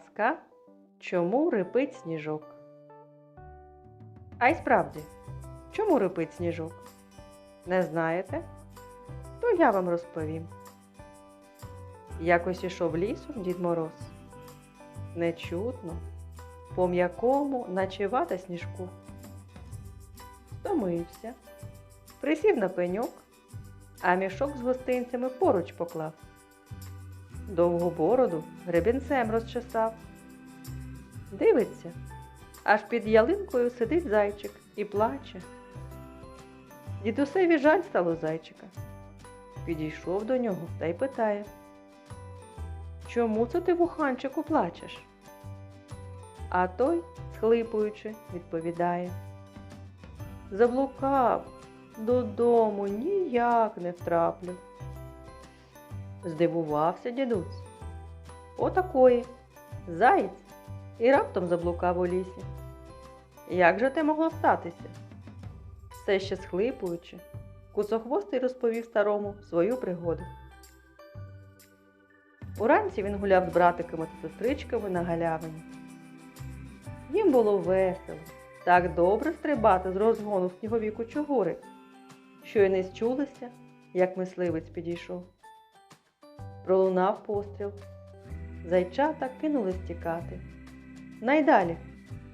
Казка Чому рипить сніжок? А й справді, чому рипить сніжок? Не знаєте? То я вам розповім. Якось ішов лісом Дід Мороз. Нечутно, по м'якому, наче сніжку. Втомився, присів на пеньок, а мішок з гостинцями поруч поклав. Довгу бороду гребінцем розчесав. Дивиться, аж під ялинкою сидить зайчик і плаче. Дідусеві жаль стало зайчика. Підійшов до нього та й питає. Чому це ти, вуханчику, плачеш? А той, схлипуючи, відповідає. Заблукав, додому ніяк не втраплю. Здивувався дідусь. Отакої. Заєць і раптом заблукав у лісі. Як же те могло статися? Все ще схлипуючи, куцохвостий розповів старому свою пригоду. Уранці він гуляв з братиками та сестричками на галявині. Їм було весело, так добре стрибати з розгону в снігові кучугури, що й не зчулися, як мисливець підійшов. Пролунав постріл. Зайчата кинулись тікати. Найдалі,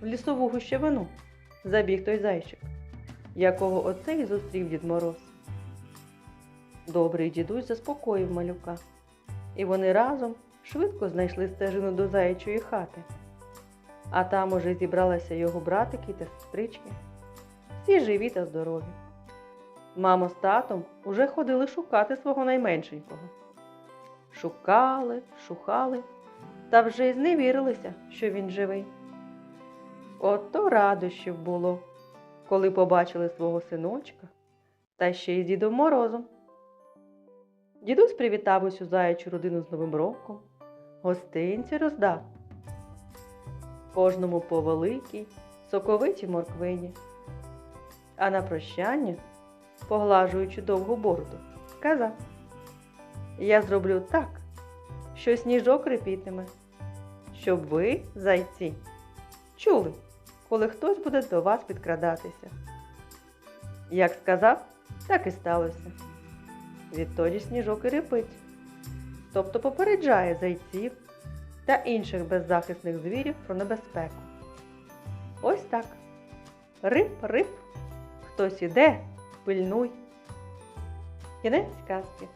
в лісову гущевину, забіг той зайчик, якого оцей зустрів Дід Мороз. Добрий дідусь заспокоїв малюка, і вони разом швидко знайшли стежину до заячої хати. А там уже зібралися його братики та сестрички, всі живі та здорові. Мамо з татом уже ходили шукати свого найменшенького. Шукали, шукали, та вже й зневірилися, що він живий. Ото радощів було, коли побачили свого синочка та ще й з Дідом Морозом. Дідусь привітав усю заячу родину з Новим роком, гостинці роздав. Кожному по великій, соковитій морквині. А на прощання, поглажуючи довгу бороду, сказав Я зроблю так, що сніжок репітиме, щоб ви, зайці, чули, коли хтось буде до вас підкрадатися. Як сказав, так і сталося. Відтоді сніжок і репить, тобто попереджає зайців та інших беззахисних звірів про небезпеку. Ось так. Рип-рип, хтось іде, пильнуй. Кінець казки.